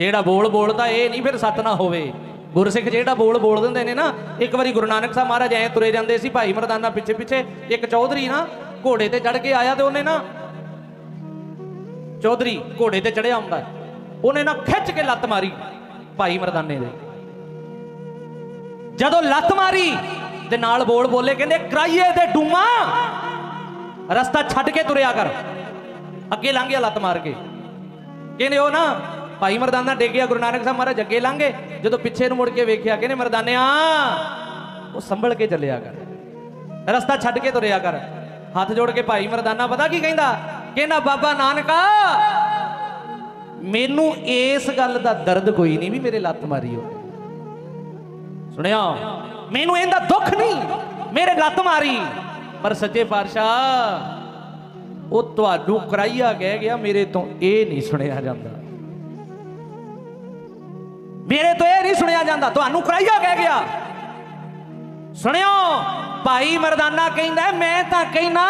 ਜਿਹੜਾ ਬੋਲ ਬੋਲਦਾ ਇਹ ਨਹੀਂ ਫਿਰ ਸੱਤ ਨਾ ਹੋਵੇ। ਗੁਰਸਿੱਖ ਜਿਹੜਾ ਬੋਲ ਬੋਲ ਦਿੰਦੇ ਨੇ ਨਾ, ਇੱਕ ਵਾਰੀ ਗੁਰੂ ਨਾਨਕ ਸਾਹਿਬ ਮਹਾਰਾਜ ਐ ਤੁਰੇ ਜਾਂਦੇ ਸੀ, ਭਾਈ ਮਰਦਾਨਾ ਪਿੱਛੇ ਪਿੱਛੇ, ਇੱਕ ਚੌਧਰੀ ਨਾ ਘੋੜੇ ਤੇ ਚੜ ਕੇ ਆਇਆ ਤੇ ਉਹਨੇ ਨਾ ਚੌਧਰੀ ਘੋੜੇ ਤੇ ਚੜਿਆ ਹੁੰਦਾ। ਉਹਨੇ ਨਾ ਖਿੱਚ ਕੇ ਲੱਤ ਮਾਰੀ ਭਾਈ ਮਰਦਾਨੇ ਦੇ। ਜਦੋਂ ਲੱਤ ਮਾਰੀ ਤੇ ਨਾਲ ਬੋਲ ਬੋਲੇ ਕਹਿੰਦੇ, ਕਰਾਈਏ ਤੇ ਡੂਮਾ, ਰਸਤਾ ਛੱਡ ਕੇ ਤੁਰਿਆ ਕਰ। ਅੱਗੇ ਲੰਘ ਗਿਆ ਲੱਤ ਮਾਰ ਕੇ। ਕਹਿੰਦੇ ਉਹ ਨਾ ਭਾਈ ਮਰਦਾਨਾ ਡਿੱਗ ਗੁਰੂ ਨਾਨਕ ਸਾਹਿਬ ਮਹਾਰਾਜ ਅੱਗੇ ਲੰਘੇ ਜਦੋਂ ਪਿੱਛੇ ਨੂੰ ਮੁੜ ਕੇ ਵੇਖਿਆ ਕਹਿੰਦੇ ਮਰਦਾਨਿਆ, ਉਹ ਸੰਭਲ ਕੇ ਚੱਲਿਆ ਕਰ। ਰਸਤਾ ਛੱਡ ਕੇ ਤੁਰਿਆ ਕਰ। ਹੱਥ ਜੋੜ ਕੇ ਭਾਈ ਮਰਦਾਨਾ, ਪਤਾ ਕੀ ਕਹਿੰਦਾ? ਕਹਿੰਦਾ, ਬਾਬਾ ਨਾਨਕਾ, ਮੈਨੂੰ ਇਸ ਗੱਲ ਦਾ ਦਰਦ ਕੋਈ ਨਹੀਂ ਵੀ ਮੇਰੇ ਲੱਤ ਮਾਰੀ ਹੋਵੇ। ਸੁਣਿਆ? ਮੈਨੂੰ ਇਹਦਾ ਦੁੱਖ ਨਹੀਂ, ਮੇਰੇ ਲੱਤ ਮਾਰੀ। ਪਰ ਸੱਚੇ ਪਾਤਸ਼ਾਹ, ਉਹ ਤੁਹਾਨੂੰ ਕਰਾਈਆ ਕਹਿ ਗਿਆ, ਮੇਰੇ ਤੋਂ ਇਹ ਨਹੀਂ ਸੁਣਿਆ ਜਾਂਦਾ। ਮੇਰੇ ਤੋਂ ਇਹ ਨਹੀਂ ਸੁਣਿਆ ਜਾਂਦਾ, ਤੁਹਾਨੂੰ ਕਰਾਈਆ ਕਹਿ ਗਿਆ। ਸੁਣਿਓ, ਭਾਈ ਮਰਦਾਨਾ ਕਹਿੰਦਾ, ਮੈਂ ਤਾਂ ਕਹਿਣਾ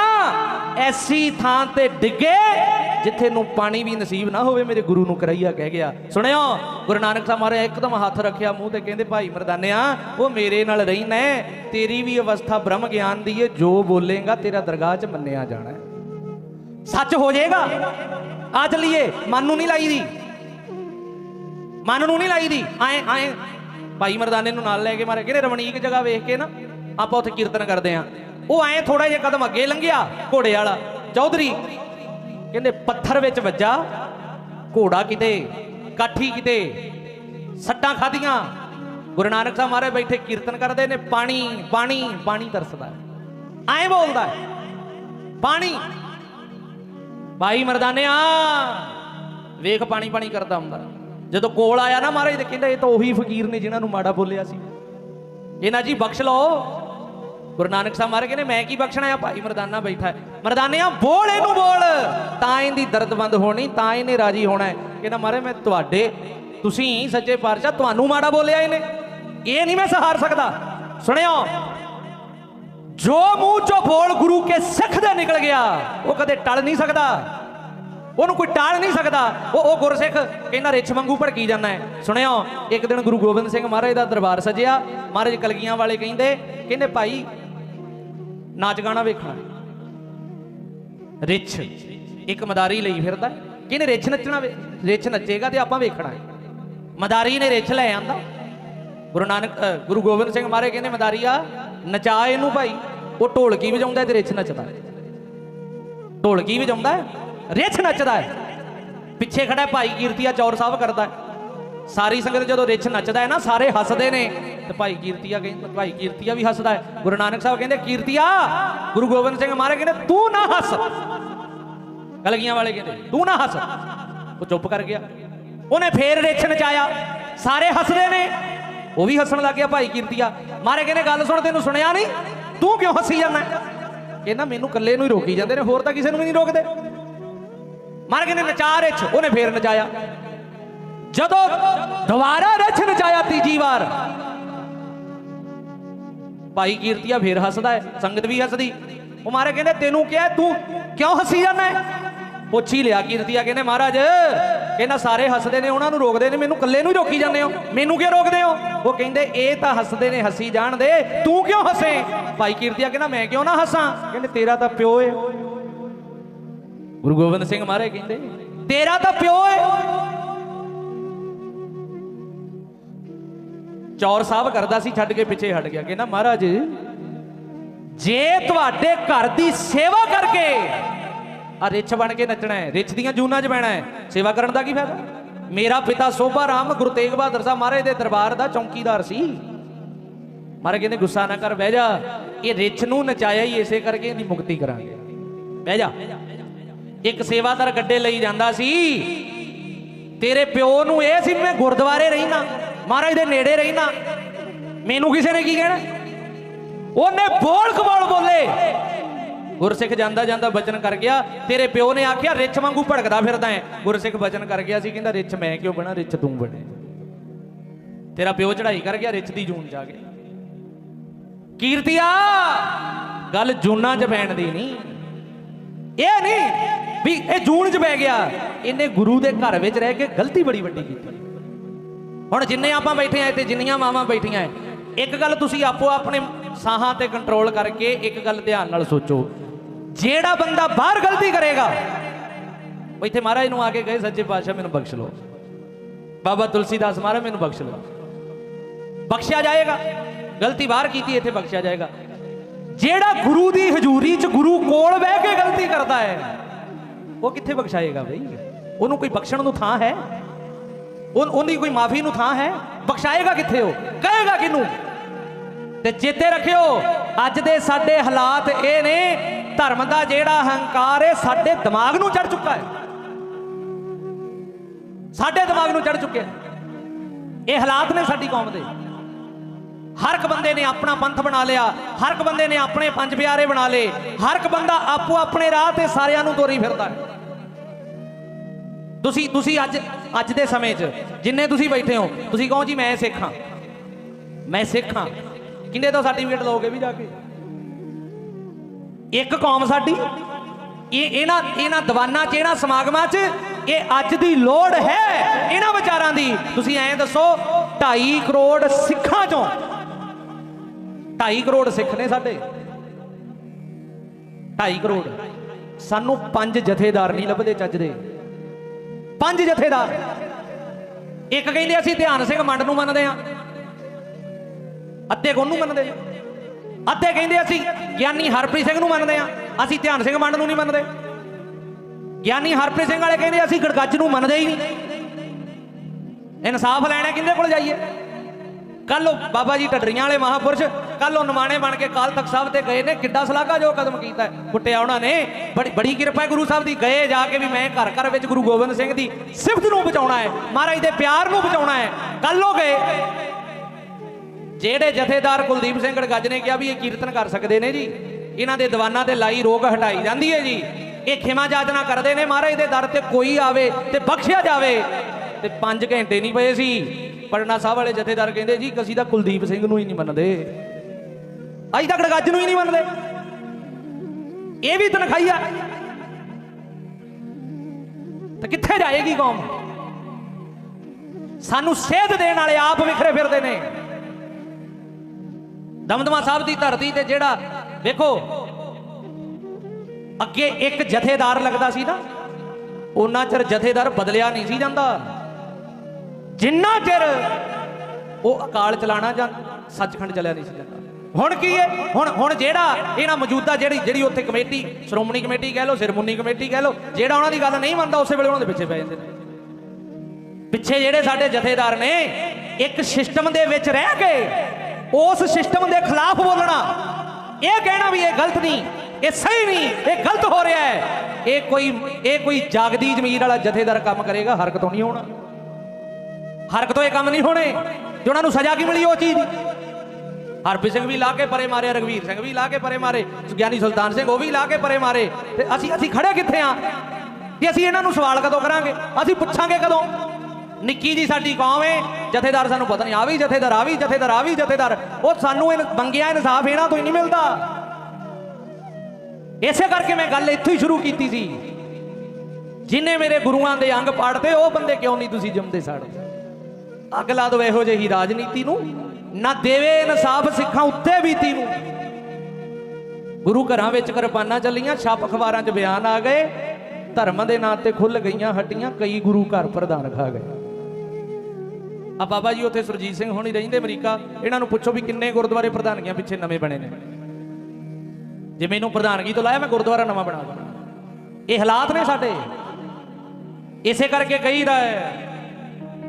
ਐਸੀ ਥਾਂ ਤੇ ਡਿੱਗੇ ਜਿੱਥੇ ਨੂੰ ਪਾਣੀ ਵੀ ਨਸੀਬ ਨਾ ਹੋਵੇ, ਮੇਰੇ ਗੁਰੂ ਨੂੰ ਕਰਾਈਆ ਕਹਿ ਗਿਆ। ਸੁਣਿਓ, ਗੁਰੂ ਨਾਨਕ ਸਾਹਿਬ ਮਹਾਰਾਜ ਇੱਕਦਮ ਹੱਥ ਰੱਖਿਆ, ਮੂੰਹ ਤੇ ਕਹਿੰਦੇ, ਭਾਈ ਮਰਦਾਨਿਆ, ਉਹ ਮੇਰੇ ਨਾਲ ਰਹਿਣਾ ਤੇਰੀ ਵੀ ਅਵਸਥਾ ਬ੍ਰਹਮ ਗਿਆਨ ਦੀ ਹੈ, ਜੋ ਬੋਲੇਗਾ, ਤੇਰਾ ਦਰਗਾਹ 'ਚ ਮੰਨਿਆ ਜਾਣਾ ਸੱਚ ਹੋ ਜਾਏਗਾ। ਆ ਚਲੀਏ, ਮਨ ਨੂੰ ਨਹੀਂ ਲਾਈਦੀ। ਮਨ ਨੂੰ ਨਹੀਂ ਲਾਈਦੀ। ਆਏ ਆਏ। ਭਾਈ ਮਰਦਾਨੇ ਨੂੰ ਨਾਲ ਲੈ ਕੇ ਮਾਰੇ। ਕਹਿੰਦੇ ਰਮਣੀਕ ਜਗ੍ਹਾ ਵੇਖ ਕੇ ਨਾ ਆਪਾਂ ਉੱਥੇ ਕੀਰਤਨ ਕਰਦੇ ਆਂ। ਉਹ ਐ ਥੋੜਾ ਜਿਹਾ ਕਦਮ ਅੱਗੇ ਲੰਘਿਆ, ਘੋੜੇ ਵਾਲਾ। ਚੌਧਰੀ ਕਹਿੰਦੇ, ਪੱਥਰ ਵਿੱਚ ਵੱਜਾ, ਘੋੜਾ ਕਿਤੇ, ਕਾਠੀ ਕਿਤੇ, ਸੱਟਾਂ ਖਾਧੀਆਂ। ਗੁਰੂ ਨਾਨਕ ਸਾਹਿਬ ਮਹਾਰਾਜ ਬੈਠੇ ਕੀਰਤਨ ਕਰਦੇ ਨੇ, ਪਾਣੀ ਪਾਣੀ ਪਾਣੀ ਤਰਸਦਾ ਹੈ। ਐ ਬੋਲਦਾ ਪਾਣੀ। ਭਾਈ ਮਰਦਾਨਿਆ, ਵੇਖ ਪਾਣੀ ਪਾਣੀ ਕਰਦਾ ਹੁੰਦਾ। ਜਦੋਂ ਕੋਲ ਆਇਆ ਨਾ ਮਹਾਰਾਜ ਤੇ ਕਹਿੰਦਾ ਇਹ ਤਾਂ ਉਹੀ ਫਕੀਰ ਨੇ ਜਿਨ੍ਹਾਂ ਨੂੰ ਮਾੜਾ ਬੋਲਿਆ ਸੀ। ਇਹਨਾਂ ਜੀ ਬਖਸ਼ ਲਓ। ਗੁਰੂ ਨਾਨਕ ਸਾਹਿਬ ਮਹਾਰਾਜ ਕਹਿੰਦੇ, ਮੈਂ ਕੀ ਬਖਸ਼ਣਾ ਆ? ਭਾਈ ਮਰਦਾਨਾ ਬੈਠਾ ਹੈ। ਮਰਦਾਨਿਆ, ਬੋਲ ਇਹਨੂੰ ਬੋਲ। ਤਾਂ ਇਹਦੀ ਦਰਦ ਹੋਣੀ, ਤਾਂ ਇਹਨੇ ਰਾਜੀ ਹੋਣਾ ਕਹਿੰਦਾ, ਮਹਾਰਾਜ, ਮੈਂ ਤੁਹਾਡੇ, ਤੁਸੀਂ ਸੱਚੇ ਪਾਤਸ਼ਾਹ, ਤੁਹਾਨੂੰ ਮਾੜਾ ਬੋਲਿਆ ਇਹਨੇ। ਇਹ ਨਹੀਂ ਮੈਂ ਸਹਾਰ ਸਕਦਾ। ਸੁਣਿਓ। ਜੋ ਮੂੰਹ ਚੋਂ ਬੋਲ ਗੁਰੂ ਕੇ ਸਿੱਖ ਦੇ ਨਿਕਲ ਗਿਆ, ਉਹ ਕਦੇ ਟਲ ਨਹੀਂ ਸਕਦਾ। ਉਹਨੂੰ ਕੋਈ ਟਾਲ ਨਹੀਂ ਸਕਦਾ। ਉਹ ਉਹ ਗੁਰਸਿੱਖ ਕਹਿੰਦਾ, ਰਿਛ ਵਾਂਗੂ ਭੜਕੀ ਜਾਂਦਾ ਹੈ। ਸੁਣਿਓ, ਇੱਕ ਦਿਨ ਗੁਰੂ ਗੋਬਿੰਦ ਸਿੰਘ ਮਹਾਰਾਜ ਦਾ ਦਰਬਾਰ ਸਜਿਆ। ਮਹਾਰਾਜ ਕਲਗੀਆਂ ਵਾਲੇ ਕਹਿੰਦੇ ਕਹਿੰਦੇ, ਭਾਈ, ਨਾਚ ਗਾਣਾ ਵੇਖਣਾ। ਰਿਛ ਇੱਕ ਮਦਾਰੀ ਲਈ ਫਿਰਦਾ ਕਹਿੰਦੇ ਰਿਛ ਨੱਚਣਾ ਵੇ- ਰਿਛ ਨੱਚੇਗਾ ਤੇ ਆਪਾਂ ਵੇਖਣਾ ਮਦਾਰੀ ਨੇ ਰਿਛ ਲੈ ਆਂਦਾ। ਗੁਰੂ ਨਾਨਕ ਗੁਰੂ ਗੋਬਿੰਦ ਸਿੰਘ ਮਹਾਰਾਜ ਕਹਿੰਦੇ ਮਦਾਰੀਆ ਨਚਾ ਇਹਨੂੰ ਭਾਈ। ਉਹ ਢੋਲਕੀ ਵਜਾਉਂਦਾ ਤੇ ਰਿਛ ਨੱਚਦਾ। ਢੋਲਕੀ ਵਜਾਉਂਦਾ। ਰਿੱਛ ਨੱਚਦਾ ਹੈ। ਪਿੱਛੇ ਖੜਾ ਭਾਈ ਕੀਰਤੀਆ ਚੌਰ ਸਾਹਿਬ ਕਰਦਾ ਹੈ। ਸਾਰੀ ਸੰਗਤ ਜਦੋਂ ਰਿੱਛ ਨੱਚਦਾ ਹੈ ਨਾ, ਸਾਰੇ ਹੱਸਦੇ ਨੇ। ਤੇ ਭਾਈ ਕੀਰਤੀਆ ਕਹਿੰਦਾ ਭਾਈ ਕੀਰਤੀਆ ਵੀ ਹੱਸਦਾ ਹੈ। ਗੁਰੂ ਨਾਨਕ ਸਾਹਿਬ ਕਹਿੰਦੇ, ਕੀਰਤੀਆ, ਗੁਰੂ ਗੋਬਿੰਦ ਸਿੰਘ ਮਹਾਰਾਜ ਕਹਿੰਦੇ, ਤੂੰ ਨਾ ਹੱਸ। ਕਲਗੀਆਂ ਵਾਲੇ ਕਹਿੰਦੇ, ਤੂੰ ਨਾ ਹੱਸ। ਉਹ ਚੁੱਪ ਕਰ ਗਿਆ। ਉਹਨੇ ਫੇਰ ਰਿੱਛ ਨਚਾਇਆ। ਸਾਰੇ ਹੱਸਦੇ ਨੇ। ਉਹ ਵੀ ਹੱਸਣ ਲੱਗ ਗਿਆ ਭਾਈ ਕੀਰਤੀਆ। ਮਾਰੇ ਕਹਿੰਦੇ, ਗੱਲ ਸੁਣ, ਤੈਨੂੰ ਸੁਣਿਆ ਨਹੀਂ? ਤੂੰ ਕਿਉਂ ਹੱਸੀ ਜਾਂਦਾ ਇਹ ਨਾ ਮੈਨੂੰ ਇਕੱਲੇ ਨੂੰ ਹੀ ਰੋਕੀ ਜਾਂਦੇ ਨੇ, ਹੋਰ ਤਾਂ ਕਿਸੇ ਨੂੰ ਵੀ ਨਹੀਂ ਰੋਕਦੇ। ਮਾਰੇ ਕਹਿੰਦੇ ਨਚਾ ਰਿਛ ਉਹਨੇ ਫੇਰ ਨਚਾਇਆ ਜਦੋਂ ਦੁਬਾਰਾ ਰਿਛ ਨਚਾਇਆ ਤੀਜੀ ਵਾਰ, ਭਾਈ ਕੀਰਤੀਆ ਫੇਰ ਹੱਸਦਾ ਹੈ, ਸੰਗਤ ਵੀ ਹੱਸਦੀ। ਉਹ ਮਾਰੇ ਕਹਿੰਦੇ, ਤੈਨੂੰ ਕਿਹਾ, ਤੂੰ ਕਿਉਂ ਹੱਸੀ ਜਾਂਦਾ ਪੁੱਛ ਹੀ ਲਿਆ ਕੀਰਤੀਆ ਕਹਿੰਦੇ, ਮਹਾਰਾਜ, ਕਹਿੰਦਾ ਸਾਰੇ ਹੱਸਦੇ ਨੇ, ਉਹਨਾਂ ਨੂੰ ਰੋਕਦੇ ਨੇ, ਮੈਨੂੰ ਇਕੱਲੇ ਨੂੰ ਰੋਕੀ ਜਾਂਦੇ ਹੋ। ਮੈਨੂੰ ਕਿਉਂ ਰੋਕਦੇ ਹੋ? ਉਹ ਕਹਿੰਦੇ, ਇਹ ਤਾਂ ਹੱਸਦੇ ਨੇ, ਹੱਸੀ ਜਾਣਦੇ, ਤੂੰ ਕਿਉਂ ਹੱਸੇ? ਭਾਈ ਕੀਰਤੀਆ ਕਹਿੰਦਾ, ਮੈਂ ਕਿਉਂ ਨਾ ਹੱਸਾਂ? ਕਹਿੰਦੇ, ਤੇਰਾ ਤਾਂ ਪਿਓ ਏ। ਗੁਰੂ ਗੋਬਿੰਦ ਸਿੰਘ ਮਹਾਰਾਜ ਕਹਿੰਦੇ, ਤੇਰਾ ਤਾਂ ਪਿਓ ਹੈ। ਚੌਰ ਸਾਹਿਬ ਕਰਦਾ ਸੀ, ਛੱਡ ਕੇ ਪਿੱਛੇ ਹਟ ਗਿਆ। ਕਹਿੰਦਾ, ਮਹਾਰਾਜ, ਜੇ ਤੁਹਾਡੇ ਘਰ ਦੀ ਸੇਵਾ ਕਰਕੇ ਆ ਰਿਛ ਬਣ ਕੇ ਨੱਚਣਾ ਹੈ, ਰਿਛ ਦੀਆਂ ਜੂਨਾਂ 'ਚ ਬਹਿਣਾ ਹੈ, ਸੇਵਾ ਕਰਨ ਦਾ ਕੀ ਫਾਇਦਾ? ਮੇਰਾ ਪਿਤਾ ਸੋਭਾ ਰਾਮ ਗੁਰੂ ਤੇਗ ਬਹਾਦਰ ਸਾਹਿਬ ਮਹਾਰਾਜ ਦੇ ਦਰਬਾਰ ਦਾ ਚੌਕੀਦਾਰ ਸੀ। ਮਹਾਰਾਜ ਕਹਿੰਦੇ, ਗੁੱਸਾ ਨਾ ਕਰ, ਬਹਿ ਜਾ। ਇਹ ਰਿਛ ਨੂੰ ਨਚਾਇਆ ਹੀ ਇਸੇ ਕਰਕੇ ਇਹਦੀ ਮੁਕਤੀ ਕਰਾਂਗੇ। ਬਹਿ ਜਾ। ਇੱਕ ਸੇਵਾਦਾਰ ਗੱਡੇ ਲਈ ਜਾਂਦਾ ਸੀ। ਤੇਰੇ ਪਿਓ ਨੂੰ ਇਹ ਸੀ ਮੈਂ ਗੁਰਦੁਆਰੇ ਰਹਿਣਾ ਮਹਾਰਾਜ ਦੇ ਨੇੜੇ ਰਹਿਣਾ ਮੈਨੂੰ ਕਿਸੇ ਨੇ ਕੀ ਕਹਿਣਾ? ਉਹਨੇ ਬੋਲ ਕਬੋਲ ਬੋਲੇ। ਗੁਰਸਿੱਖ ਜਾਂਦਾ ਜਾਂਦਾ ਬਚਨ ਕਰ ਗਿਆ। ਤੇਰੇ ਪਿਓ ਨੇ ਆਖਿਆ, ਰਿੱਛ ਵਾਂਗੂ ਭੜਕਦਾ ਫਿਰਦਾ ਹੈ ਗੁਰਸਿੱਖ ਬਚਨ ਕਰ ਗਿਆ ਸੀ, ਕਹਿੰਦਾ, ਰਿੱਛ ਮੈਂ ਕਿਉਂ ਬਣਾ? ਰਿੱਛ ਤੂੰ ਬਣੇ। ਤੇਰਾ ਪਿਓ ਚੜਾਈ ਕਰ ਗਿਆ, ਰਿੱਛ ਦੀ ਜੂਨ ਜਾ ਕੇ ਕੀਰਤੀਆ, ਗੱਲ ਜੂਨਾਂ 'ਚ ਪੈਣ ਦੀ ਨਹੀਂ ਇਹ ਨਹੀਂ ਵੀ ਇਹ ਜੂਨ 'ਚ ਪੈ ਗਿਆ। ਇਹਨੇ ਗੁਰੂ ਦੇ ਘਰ ਵਿੱਚ ਰਹਿ ਕੇ ਗਲਤੀ ਬੜੀ ਵੱਡੀ ਕੀਤੀ। ਹੁਣ ਜਿੰਨੇ ਆਪਾਂ ਬੈਠੇ ਆ ਇੱਥੇ ਜਿੰਨੀਆਂ ਮਾਵਾਂ ਬੈਠੀਆਂ ਐ, ਇੱਕ ਗੱਲ ਤੁਸੀਂ ਆਪੋ ਆਪਣੇ ਸਾਹਾਂ ਤੇ ਕੰਟਰੋਲ ਕਰਕੇ ਇੱਕ ਗੱਲ ਧਿਆਨ ਨਾਲ ਸੋਚੋ। ਜਿਹੜਾ ਬੰਦਾ ਬਾਹਰ ਗਲਤੀ ਕਰੇਗਾ ਇੱਥੇ ਮਹਾਰਾਜ ਨੂੰ ਆ ਕੇ ਗਏ ਸੱਚੇ ਪਾਤਸ਼ਾਹ ਮੈਨੂੰ ਬਖਸ਼ ਲਓ। ਬਾਬਾ ਤੁਲਸੀਦਾਸ ਮਹਾਰਾਜ ਮੈਨੂੰ ਬਖਸ਼ ਲਓ। ਬਖਸ਼ਿਆ ਜਾਏਗਾ। ਗਲਤੀ ਬਾਹਰ ਕੀਤੀ ਇੱਥੇ ਬਖਸ਼ਿਆ ਜਾਏਗਾ। ਜਿਹੜਾ ਗੁਰੂ ਦੀ ਹਜ਼ੂਰੀ 'ਚ ਗੁਰੂ ਕੋਲ ਬਹਿ ਕੇ ਗਲਤੀ ਕਰਦਾ ਹੈ ਉਹ ਕਿੱਥੇ ਬਖਸ਼ਾਏਗਾ ਬਈ? ਉਹਨੂੰ ਕੋਈ ਬਖਸ਼ਣ ਨੂੰ ਥਾਂ ਹੈ? ਉਹ ਉਹਦੀ ਕੋਈ ਮਾਫੀ ਨੂੰ ਥਾਂ ਹੈ? ਬਖਸ਼ਾਏਗਾ ਕਿੱਥੇ ਉਹ? ਕਹੇਗਾ ਕਿਨੂੰ ਤੇ ਚੇਤੇ ਰੱਖਿਓ, ਅੱਜ ਦੇ ਸਾਡੇ ਹਾਲਾਤ ਇਹ ਨੇ, ਧਰਮ ਦਾ ਜਿਹੜਾ ਹੰਕਾਰ ਹੈ, ਸਾਡੇ ਦਿਮਾਗ ਨੂੰ ਚੜ ਚੁੱਕਾ ਹੈ। ਸਾਡੇ ਦਿਮਾਗ ਨੂੰ ਚੜ ਚੁੱਕਿਆ ਇਹ ਹਾਲਾਤ ਨੇ ਸਾਡੀ ਕੌਮ ਦੇ। ਹਰ ਇੱਕ ਬੰਦੇ ਨੇ ਆਪਣਾ ਪੰਥ ਬਣਾ ਲਿਆ, ਹਰ ਇੱਕ ਬੰਦੇ ਨੇ ਆਪਣੇ ਪੰਜ ਪਿਆਰੇ ਬਣਾ ਲਏ, ਹਰ ਇੱਕ ਬੰਦਾ ਆਪੋ ਆਪਣੇ ਰਾਹ ਤੇ ਸਾਰਿਆਂ ਨੂੰ ਤੋਰੀ ਫਿਰਦਾ ਹੈ। ਤੁਸੀਂ ਤੁਸੀਂ ਅੱਜ ਅੱਜ ਦੇ ਸਮੇਂ 'ਚ ਜਿੰਨੇ ਤੁਸੀਂ ਬੈਠੇ ਹੋ, ਤੁਸੀਂ ਕਹੋ ਜੀ ਮੈਂ ਸਿੱਖ ਹਾਂ। ਮੈਂ ਸਿੱਖ ਹਾਂ। ਕਿੰਨੇ ਤੋਂ ਸਰਟੀਫਿਕੇਟ ਲਓਗੇ ਵੀ ਜਾ ਕੇ? ਇੱਕ ਕੌਮ ਸਾਡੀ, ਇਹ, ਇਹਨਾਂ ਇਹਨਾਂ ਦੀਵਾਨਾਂ 'ਚ, ਇਹਨਾਂ ਸਮਾਗਮਾਂ 'ਚ ਇਹ ਅੱਜ ਦੀ ਲੋੜ ਹੈ। ਇਹਨਾਂ ਵਿਚਾਰਾਂ ਦੀ ਤੁਸੀਂ ਐਂ ਦੱਸੋ 2.5 ਕਰੋੜ ਸਿੱਖਾਂ 'ਚੋਂ 2.5 ਕਰੋੜ ਸਿੱਖ ਨੇ ਸਾਡੇ। 2.5 ਕਰੋੜ। ਸਾਨੂੰ ਪੰਜ ਜਥੇਦਾਰ ਨਹੀਂ ਲੱਭਦੇ ਚੱਜ ਦੇ। ਪੰਜ ਜਥੇਦਾਰ। ਇੱਕ ਕਹਿੰਦੇ ਅਸੀਂ ਧਿਆਨ ਸਿੰਘ ਮੰਡ ਨੂੰ ਮੰਨਦੇ ਆ ਅੱਧੇ ਕੋਨੂੰ ਮੰਨਦੇ ਜੀ ਅੱਧੇ ਕਹਿੰਦੇ ਅਸੀਂ ਗਿਆਨੀ ਹਰਪ੍ਰੀਤ ਸਿੰਘ ਨੂੰ ਮੰਨਦੇ ਆ ਅਸੀਂ ਧਿਆਨ ਸਿੰਘ ਮੰਡ ਨੂੰ ਨਹੀਂ ਮੰਨਦੇ। ਗਿਆਨੀ ਹਰਪ੍ਰੀਤ ਸਿੰਘ ਵਾਲੇ ਕਹਿੰਦੇ ਅਸੀਂ ਗੜਗੱਜ ਨੂੰ ਮੰਨਦੇ ਹੀ ਨਹੀਂ। ਇਨਸਾਫ ਲੈਣਾ ਕਿੰਦੇ ਕੋਲ ਜਾਈਏ? ਕੱਲ ਬਾਬਾ ਜੀ ਢੱਡਰੀਆਂ ਵਾਲੇ ਮਹਾਪੁਰਸ਼ ਕੱਲ ਉਹ ਨਿਮਾਣੇ ਬਣ ਕੇ ਕਾਲ ਤਖਤ ਸਾਹਿਬ ਤੇ ਗਏ ਨੇ, ਕਿੱਡਾ ਸਲਾਗਾ ਜੋ ਕਦਮ ਕੀਤਾ ਹੈ। ਕੁੱਟਿਆ ਉਹਨਾਂ ਨੇ। ਬੜੀ ਬੜੀ ਕਿਰਪਾ ਹੈ ਗੁਰੂ ਸਾਹਿਬ ਦੀ, ਗਏ ਜਾ ਕੇ ਵੀ ਮੈਂ ਘਰ ਘਰ ਵਿੱਚ ਗੁਰੂ ਗੋਬਿੰਦ ਸਿੰਘ ਦੀ ਸਿਫਤ ਨੂੰ ਬਚਾਉਣਾ ਹੈ, ਮਹਾਰਾਜ ਦੇ ਪਿਆਰ ਨੂੰ ਬਚਾਉਣਾ ਹੈ। ਕੱਲ ਉਹ ਗਏ। ਜਿਹੜੇ ਜਥੇਦਾਰ ਕੁਲਦੀਪ ਸਿੰਘ ਗੜਗੱਜ ਨੇ ਕਿਹਾ ਵੀ ਇਹ ਕੀਰਤਨ ਕਰ ਸਕਦੇ ਨੇ ਜੀ। ਇਹਨਾਂ ਦੇ ਦੀਵਾਨਾਂ ਤੇ ਲਾਈ ਰੋਕ ਹਟਾਈ ਜਾਂਦੀ ਹੈ ਜੀ। ਇਹ ਖਿਮਾ ਜਾਚਨਾ ਕਰਦੇ ਨੇ, ਮਹਾਰਾਜ ਦੇ ਦਰ ਤੇ ਕੋਈ ਆਵੇ ਤੇ ਬਖਸ਼ਿਆ ਜਾਵੇ। ਤੇ 5 ਘੰਟੇ ਨਹੀਂ ਪਏ ਸੀ। ਪਟਨਾ ਸਾਹਿਬ ਵਾਲੇ ਜਥੇਦਾਰ ਕਹਿੰਦੇ ਜੀ, ਅਸੀਂ ਤਾਂ ਕੁਲਦੀਪ ਸਿੰਘ ਨੂੰ ਹੀ ਨਹੀਂ ਮੰਨਦੇ। ਅੱਜ ਤੱਕ ਗੜਗੱਜ ਨੂੰ ਹੀ ਨਹੀਂ ਮੰਨਦੇ। ਇਹ ਵੀ ਤਨਖਾਈ ਆ। ਤੇ ਕਿੱਥੇ ਜਾਏਗੀ ਕੌਮ? ਸਾਨੂੰ ਸੇਧ ਦੇਣ ਵਾਲੇ ਆਪ ਵਿਖਰੇ ਫਿਰਦੇ ਨੇ। ਦਮਦਮਾ ਸਾਹਿਬ ਦੀ ਧਰਤੀ ਤੇ ਜਿਹੜਾ, ਵੇਖੋ, ਅੱਗੇ ਇੱਕ ਜਥੇਦਾਰ ਲੱਗਦਾ ਸੀ ਨਾ, ਉਹਨਾਂ ਚਿਰ ਜਥੇਦਾਰ ਬਦਲਿਆ ਨਹੀਂ ਸੀ ਜਾਂਦਾ। ਜਿੰਨਾ ਚਿਰ ਉਹ ਅਕਾਲ ਚਲਾਣਾ ਜਾਂ ਸੱਚਖੰਡ ਚਲਿਆ ਨਹੀਂ ਸੀ ਜਾਂਦਾ। ਹੁਣ ਕੀ ਹੈ? ਹੁਣ ਹੁਣ ਜਿਹੜਾ ਇਹਨਾਂ ਮੌਜੂਦਾ ਜਿਹੜੀ ਜਿਹੜੀ ਉੱਥੇ ਕਮੇਟੀ, ਸ਼੍ਰੋਮਣੀ ਕਮੇਟੀ ਕਹਿ ਲਓ, ਸਿਰਮੁੰਨੀ ਕਮੇਟੀ ਕਹਿ ਲਓ, ਜਿਹੜਾ ਉਹਨਾਂ ਦੀ ਗੱਲ ਨਹੀਂ ਮੰਨਦਾ, ਉਸੇ ਵੇਲੇ ਉਹਨਾਂ ਦੇ ਪਿੱਛੇ ਪੈ ਜਾਂਦੇ ਨੇ। ਪਿੱਛੇ ਜਿਹੜੇ ਸਾਡੇ ਜਥੇਦਾਰ ਨੇ, ਇੱਕ ਸਿਸਟਮ ਦੇ ਵਿੱਚ ਰਹਿ ਕੇ, ਉਸ ਸਿਸਟਮ ਦੇ ਖਿਲਾਫ ਬੋਲਣਾ, ਇਹ ਕਹਿਣਾ ਵੀ ਇਹ ਗਲਤ ਨਹੀਂ, ਇਹ ਸਹੀ ਨਹੀਂ, ਇਹ ਗਲਤ ਹੋ ਰਿਹਾ ਹੈ। ਇਹ ਕੋਈ ਇਹ ਕੋਈ ਜਾਗਦੀ ਜ਼ਮੀਰ ਵਾਲਾ ਜਥੇਦਾਰ ਕੰਮ ਕਰੇਗਾ, ਹਰਕਤ ਤੋਂ ਨਹੀਂ ਹੋਣਾ। ਹਰਕਤ ਤੋਂ ਇਹ ਕੰਮ ਨਹੀਂ ਹੋਣੇ। ਜੋ ਉਹਨਾਂ ਨੂੰ ਸਜ਼ਾ ਕੀ ਮਿਲੀ ਉਹ ਚੀਜ਼ ਦੀ? ਹਰਪ੍ਰੀਤ ਸਿੰਘ ਵੀ ਲਾ ਕੇ ਪਰੇ ਮਾਰੇ ਰਗਵੀਰ ਸਿੰਘ ਵੀ ਲਾ ਕੇ ਪਰੇ ਮਾਰੇ, ਗਿਆਨੀ ਸੁਲਤਾਨ ਸਿੰਘ ਉਹ ਵੀ ਲਾ ਕੇ ਪਰੇ ਮਾਰੇ। ਤੇ ਅਸੀਂ ਅਸੀਂ ਖੜੇ ਕਿੱਥੇ ਆ? ਕਿ ਅਸੀਂ ਇਹਨਾਂ ਨੂੰ ਸਵਾਲ ਕਦੋਂ ਕਰਾਂਗੇ? ਅਸੀਂ ਪੁੱਛਾਂਗੇ ਕਦੋਂ? ਨਿੱਕੀ ਜੀ ਸਾਡੀ ਕੌਮ ਏ, ਜਥੇਦਾਰ ਸਾਨੂੰ ਪਤਾ ਨਹੀਂ, ਆ ਵੀ ਜਥੇਦਾਰ, ਆ ਵੀ ਜਥੇਦਾਰ, ਆ ਵੀ ਜਥੇਦਾਰ। ਉਹ ਸਾਨੂੰ ਇਹ ਮੰਗਿਆ ਇਨਸਾਫ ਇਹਨਾਂ ਤੋਂ ਹੀ ਨਹੀਂ ਮਿਲਦਾ। ਇਸੇ ਕਰਕੇ ਮੈਂ ਗੱਲ ਇੱਥੋਂ ਹੀ ਸ਼ੁਰੂ ਕੀਤੀ ਸੀ। ਜਿਨੇ ਮੇਰੇ ਗੁਰੂਆਂ ਦੇ ਅੰਗ ਪਾੜਦੇ, ਉਹ ਬੰਦੇ ਕਿਉਂ ਨਹੀਂ ਤੁਸੀਂ ਜੰਮਦੇ ਸਾਡੇ ਅੱਗ ਲਾ ਦੋ ਇਹੋ ਜਿਹੀ ਰਾਜਨੀਤੀ ਨੂੰ। ਨਾ ਦੇਵੇ ਇਨਸਾਫ ਸਿੱਖਾਂ ਉੱਤੇ ਬੀਤੀ ਨੂੰ। ਗੁਰੂ ਘਰਾਂ ਵਿੱਚ ਕਿਰਪਾਨਾਂ ਚੱਲੀਆਂ, ਛਾਪ ਅਖਬਾਰਾਂ 'ਚ ਬਿਆਨ ਆ ਗਏ। ਧਰਮ ਦੇ ਨਾਂ ਤੇ ਖੁੱਲ ਗਈਆਂ ਹੱਟੀਆਂ, ਕਈ ਗੁਰੂ ਘਰ ਪ੍ਰਧਾਨ ਖਾ ਗਏ। ਆ ਬਾਬਾ ਜੀ ਉੱਥੇ ਸੁਰਜੀਤ ਸਿੰਘ ਹੋਣੀ ਰਹਿੰਦੇ ਅਮਰੀਕਾ। ਇਹਨਾਂ ਨੂੰ ਪੁੱਛੋ ਵੀ ਕਿੰਨੇ ਗੁਰਦੁਆਰੇ ਪ੍ਰਧਾਨਗੀਆਂ ਪਿੱਛੇ ਨਵੇਂ ਬਣੇ ਨੇ। ਜੇ ਮੈਨੂੰ ਪ੍ਰਧਾਨਗੀ ਤੋਂ ਲਾਇਆ, ਮੈਂ ਗੁਰਦੁਆਰਾ ਨਵਾਂ ਬਣਾ ਦਵਾਂ। ਇਹ ਹਾਲਾਤ ਨੇ ਸਾਡੇ। ਇਸੇ ਕਰਕੇ ਕਹੀਦਾ ਹੈ,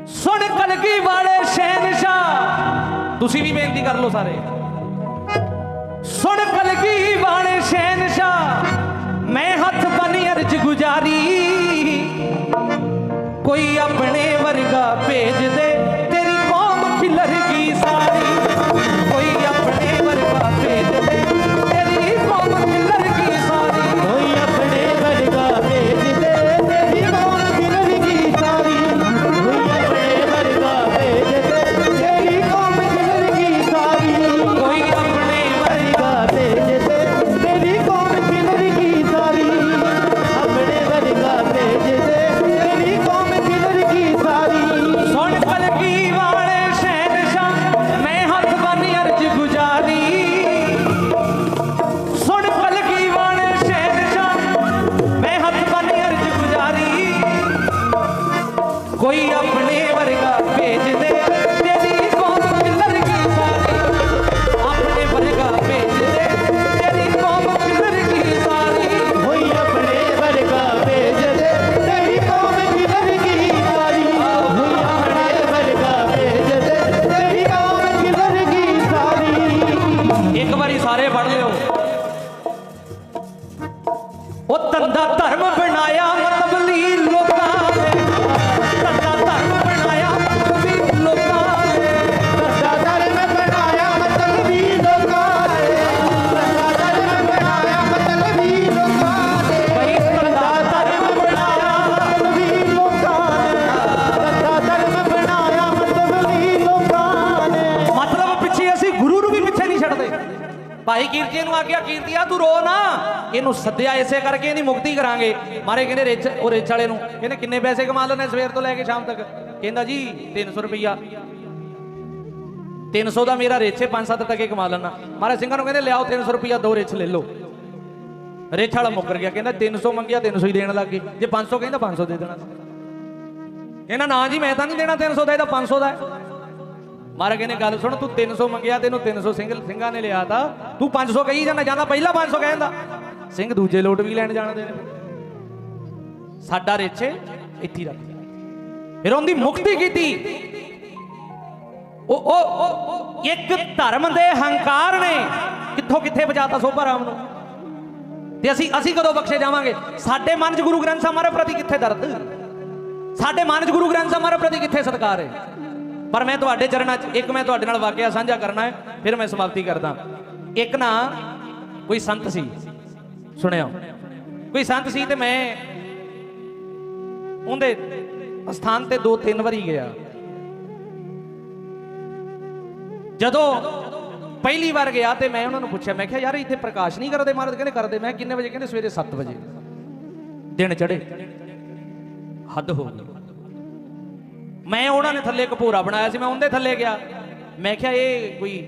ਸੁਣ ਕਲਗੀ ਵਾਲੇ ਸ਼ਹਿਨशाह। ਤੁਸੀਂ ਵੀ ਬੇਨਤੀ ਕਰ ਲਓ ਸਾਰੇ। ਸੁਣ ਕਲਗੀ ਵਾਲੇ ਸ਼ਹਿਨशाह ਮੈਂ ਹੱਥ ਬੰਨੀ ਅਰਜ ਗੁਜਾਰੀ। ਕੋਈ ਆਪਣੇ ਵਰਗਾ ਭੇਜ ਦੇ ਕੀਰਤੀ ਨੂੰ ਆਖਿਆ ਕੀਰਤੀਆ ਤੂੰ ਰੋ ਨਾ। ਇਹਨੂੰ ਸੱਦਿਆ, ਇਸੇ ਕਰਕੇ ਇਹਦੀ ਮੁਕਤੀ ਕਰਾਂਗੇ। ਮਾਰੇ ਕਹਿੰਦੇ ਰਿਚ ਉਹ ਰਿਚ ਵਾਲੇ ਨੂੰ, ਕਹਿੰਦੇ, ਕਿੰਨੇ ਪੈਸੇ ਕਮਾ ਲੈਣੇ ਸਵੇਰ ਤੋਂ ਲੈ ਕੇ ਸ਼ਾਮ ਤੱਕ? ਕਹਿੰਦਾ ਜੀ 300 ਰੁਪਈਆ। 300 ਦਾ ਮੇਰਾ ਰਿਚ 5-7 ਟਕੇ ਕਮਾ ਲੈਣਾ ਮਹਾਰਾਜ ਸਿੰਘਾਂ ਨੂੰ ਕਹਿੰਦੇ, ਲਿਆਓ 300 ਰੁਪਈਆ, ਦੋ ਰੇਛ ਲੈ ਲਓ। ਰੇਛ ਵਾਲਾ ਮੁੱਕਰ ਗਿਆ, ਕਹਿੰਦਾ 300 ਮੰਗਿਆ 300 ਹੀ ਦੇਣ ਲੱਗ ਗਏ। ਜੇ 500 ਕਹਿੰਦਾ 500 ਦੇ ਦੇਣਾ ਕਹਿੰਦਾ, ਨਾ ਜੀ, ਮੈਂ ਤਾਂ ਨਹੀਂ ਦੇਣਾ 300 ਦਾ ਇਹਦਾ 500 ਦਾ ਹੈ। ਮਾਰਾ ਕਹਿੰਦੇ, ਗੱਲ ਸੁਣ, ਤੂੰ 300 ਮੰਗਿਆ, ਤੈਨੂੰ 300 ਸਿੰਘ ਸਿੰਘਾਂ ਨੇ ਲਿਆ ਤਾ। ਤੂੰ 500 ਕਹੀ ਜਾਂਦਾ ਜਾਂਦਾ ਪਹਿਲਾਂ 500 ਕਹਿੰਦਾ ਸਿੰਘ ਦੂਜੇ ਲੋਟ ਵੀ ਲੈਣ ਜਾਣਦੇ ਨੇ। ਸਾਡਾ ਰਿਛੇ ਇੱਥੇ ਰੱਖ ਫਿਰ ਉਹਦੀ ਮੁਕਤੀ ਕੀਤੀ। ਉਹ ਉਹ ਇੱਕ ਧਰਮ ਦੇ ਹੰਕਾਰ ਨੇ। ਕਿੱਥੋਂ ਕਿੱਥੇ ਪਹੁੰਚਾਤਾ ਸੋਭਾ ਰਾਮ ਨੂੰ? ਤੇ ਅਸੀਂ ਅਸੀਂ ਕਦੋਂ ਬਖਸ਼ੇ ਜਾਵਾਂਗੇ? ਸਾਡੇ ਮਨ 'ਚ ਗੁਰੂ ਗ੍ਰੰਥ ਸਾਹਿਬ ਮਹਾਰਾਜ ਪ੍ਰਤੀ ਕਿੱਥੇ ਦਰਦ? ਸਾਡੇ ਮਨ 'ਚ ਗੁਰੂ ਗ੍ਰੰਥ ਸਾਹਿਬ ਮਹਾਰਾਜ ਪ੍ਰਤੀ ਕਿੱਥੇ ਸਤਿਕਾਰ ਹੈ? ਪਰ ਮੈਂ ਤੁਹਾਡੇ ਚਰਨਾਂ 'ਚ, ਇੱਕ ਮੈਂ ਤੁਹਾਡੇ ਨਾਲ ਵਾਕਿਆ ਸਾਂਝਾ ਕਰਨਾ ਹੈ, ਫਿਰ ਮੈਂ ਸਮਾਪਤੀ ਕਰਦਾ। ਇੱਕ ਨਾ, ਕੋਈ ਸੰਤ ਸੀ ਸੁਣਿਓ ਕੋਈ ਸੰਤ ਸੀ ਤੇ ਮੈਂ ਉਹਦੇ ਸਥਾਨ ਤੇ ਦੋ ਤਿੰਨ ਵਾਰੀ ਗਿਆ। ਜਦੋਂ ਪਹਿਲੀ ਵਾਰ ਗਿਆ ਤੇ ਮੈਂ ਉਹਨਾਂ ਨੂੰ ਪੁੱਛਿਆ, ਮੈਂ ਕਿਹਾ, ਯਾਰ, ਇੱਥੇ ਪ੍ਰਕਾਸ਼ ਨਹੀਂ ਕਰਦੇ ਮਹਾਰਾਜ? ਕਹਿੰਦੇ, ਕਰਦੇ। ਮੈਂ ਕਿੰਨੇ ਵਜੇ? ਕਹਿੰਦੇ, ਸਵੇਰੇ 7 ਵਜੇ। ਦਿਨ ਚੜੇ ਹੱਦ ਹੋ ਗਈ। ਮੈਂ ਉਹਨਾਂ ਨੇ ਥੱਲੇ ਇੱਕ ਬਣਾਇਆ ਸੀ, ਮੈਂ ਉਹਦੇ ਥੱਲੇ ਗਿਆ। ਮੈਂ ਕਿਹਾ, ਇਹ ਕੋਈ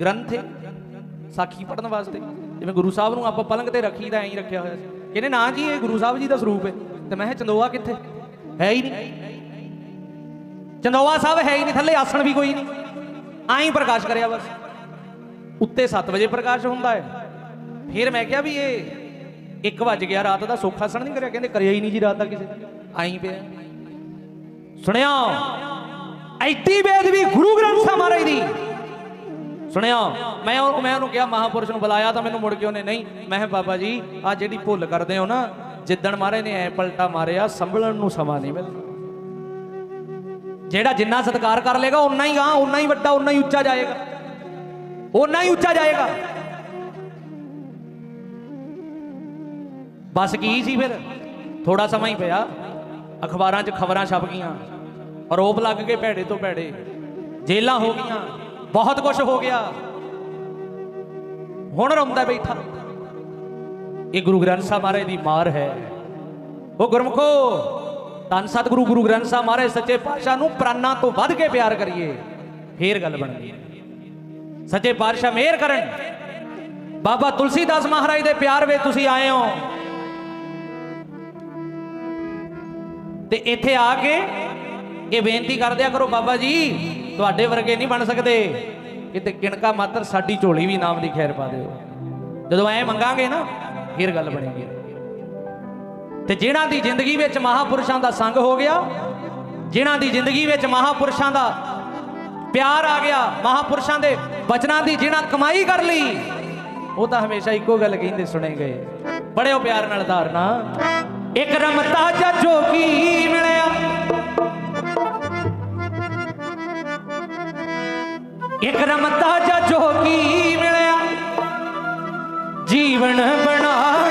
ਗ੍ਰੰਥ ਹੈ ਸਾਖੀ ਪੜਨ ਵਾਸਤੇ? ਜਿਵੇਂ ਗੁਰੂ ਸਾਹਿਬ ਨੂੰ ਆਪਾਂ ਪਲੰਗ ਤੇ ਰੱਖੀਦਾ ਐਂ ਹੀ ਰੱਖਿਆ ਹੋਇਆ ਸੀ। ਕਹਿੰਦੇ, ਨਾ ਜੀ, ਇਹ ਗੁਰੂ ਸਾਹਿਬ ਜੀ ਦਾ ਸਰੂਪ ਹੈ। ਤੇ ਮੈਂ ਕਿਹਾ, ਚੰਦੋਆ ਕਿੱਥੇ? ਹੈ ਹੀ ਨਹੀਂ। ਚੰਦੋਆ ਸਾਹਿਬ ਹੈ ਹੀ ਨਹੀਂ, ਥੱਲੇ ਆਸਣ ਵੀ ਕੋਈ ਨਹੀਂ। ਆਂ ਹੀ ਪ੍ਰਕਾਸ਼ ਕਰਿਆ ਬਸ। ਉੱਤੇ 7 ਵਜੇ ਪ੍ਰਕਾਸ਼ ਹੁੰਦਾ ਹੈ। ਫਿਰ ਮੈਂ ਕਿਹਾ ਵੀ ਇਹ 1 ਵਜ ਗਿਆ, ਰਾਤ ਦਾ ਸੁੱਖ ਆਸਣ ਨਹੀਂ ਕਰਿਆ। ਕਹਿੰਦੇ, ਕਰਿਆ ਹੀ ਨਹੀਂ ਜੀ ਰਾਤ ਦਾ ਕਿਸੇ ਆਈ ਪਿਆ। ਸੁਣਿਆ ਐਡੀ ਵੇਦ ਗੁਰੂ ਗ੍ਰੰਥ ਸਾਹਿਬ ਮਹਾਰਾਜ ਦੀ। ਸੁਣਿਆ ਮੈਂ ਉਹ ਮੈਂ ਉਹਨੂੰ ਕਿਹਾ, ਮਹਾਪੁਰਸ਼ ਨੂੰ ਬੁਲਾਇਆ ਤਾਂ ਮੈਨੂੰ ਮੁੜ ਕੇ ਉਹਨੇ ਨਹੀਂ, ਮੈਂ ਕਿਹਾ, ਬਾਬਾ ਜੀ ਆ ਜਿਹੜੀ ਭੁੱਲ ਕਰਦੇ ਹੋ ਨਾ, ਜਿੱਦਣ ਮਹਾਰਾਜ ਨੇ ਐ ਪਲਟਾ ਮਾਰਿਆ, ਸੰਭਲਣ ਨੂੰ ਸਮਾਂ ਨਹੀਂ ਮਿਲਦਾ। ਜਿਹੜਾ ਜਿੰਨਾ ਸਤਿਕਾਰ ਕਰ ਲੇਗਾ ਉਨਾ ਹੀ ਗਾਂ ਉਨਾ ਹੀ ਵੱਡਾ ਉਨਾ ਹੀ ਉੱਚਾ ਜਾਏਗਾ। ਉਨਾ ਹੀ ਉੱਚਾ ਜਾਏਗਾ। ਬਸ ਕੀ ਸੀ ਫਿਰ? ਥੋੜਾ ਸਮਾਂ ਹੀ ਪਿਆ। ਅਖਬਾਰਾਂ 'ਚ ਖਬਰਾਂ ਛਪ ਗਈਆਂ। ਆਰੋਪ ਲੱਗ ਗਏ ਭੈੜੇ ਤੋਂ ਭੈੜੇ। ਜੇਲਾਂ ਹੋ ਗਈਆਂ। ਬਹੁਤ ਕੁਝ ਹੋ ਗਿਆ। ਹੁਣ ਰੋਂਦਾ ਬੈਠਾ। ਇਹ ਗੁਰੂ ਗ੍ਰੰਥ ਸਾਹਿਬ ਮਹਾਰਾਜ ਦੀ ਮਾਰ ਹੈ। ਉਹ ਗੁਰਮਖੋ, ਧੰਨ ਸਤਿਗੁਰੂ ਗੁਰੂ ਗ੍ਰੰਥ ਸਾਹਿਬ ਮਹਾਰਾਜ ਸੱਚੇ ਪਾਤਸ਼ਾਹ ਨੂੰ ਪ੍ਰਾਨਾਂ ਤੋਂ ਵੱਧ ਕੇ ਪਿਆਰ ਕਰੀਏ। ਫੇਰ ਗੱਲ ਬਣਦੀ ਹੈ। ਸੱਚੇ ਪਾਤਸ਼ਾਹ ਮਿਹਰ ਕਰਨ। ਬਾਬਾ ਤੁਲਸੀਦਾਸ ਮਹਾਰਾਜ ਦੇ ਪਿਆਰ ਵਿੱਚ ਤੁਸੀਂ ਆਏ ਹੋ। ਤੇ ਇੱਥੇ ਆ ਕੇ ਇਹ ਬੇਨਤੀ ਕਰਦਿਆ ਕਰੋ, ਬਾਬਾ ਜੀ, ਤੁਹਾਡੇ ਵਰਗੇ ਨਹੀਂ ਬਣ ਸਕਦੇ। ਕਿਤੇ ਕਿਣਕਾ ਮਾਤਰ ਸਾਡੀ ਝੋਲੀ ਵੀ ਨਾਮ ਦੀ ਖੈਰ ਪਾ ਦਿਓ। ਜਦੋਂ ਐ ਮੰਗਾਂਗੇ ਨਾ, ਫਿਰ ਗੱਲ ਬਣੇਗੀ। ਤੇ ਜਿਨ੍ਹਾਂ ਦੀ ਜ਼ਿੰਦਗੀ ਵਿੱਚ ਮਹਾਪੁਰਸ਼ਾਂ ਦਾ ਸੰਗ ਹੋ ਗਿਆ, ਜਿਨ੍ਹਾਂ ਦੀ ਜ਼ਿੰਦਗੀ ਵਿੱਚ ਮਹਾਪੁਰਸ਼ਾਂ ਦਾ ਪਿਆਰ ਆ ਗਿਆ, ਮਹਾਪੁਰਸ਼ਾਂ ਦੇ ਬਚਨਾਂ ਦੀ ਜਿਨ੍ਹਾਂ ਕਮਾਈ ਕਰ ਲਈ, ਉਹ ਤਾਂ ਹਮੇਸ਼ਾ ਇੱਕੋ ਗੱਲ ਕਹਿੰਦੇ ਸੁਣੇ ਗਏ। ਬੜਿਓ ਪਿਆਰ ਨਾਲ ਧਾਰਨਾ। ਇੱਕ ਰਮਤਾ ਜਾਂ ਜੋਗੀ ਮਿਲਿਆ। ਇੱਕ ਰਮਤਾ ਜਾਂ ਜੋਗੀ ਮਿਲਿਆ। ਜੀਵਨ ਬਣਾ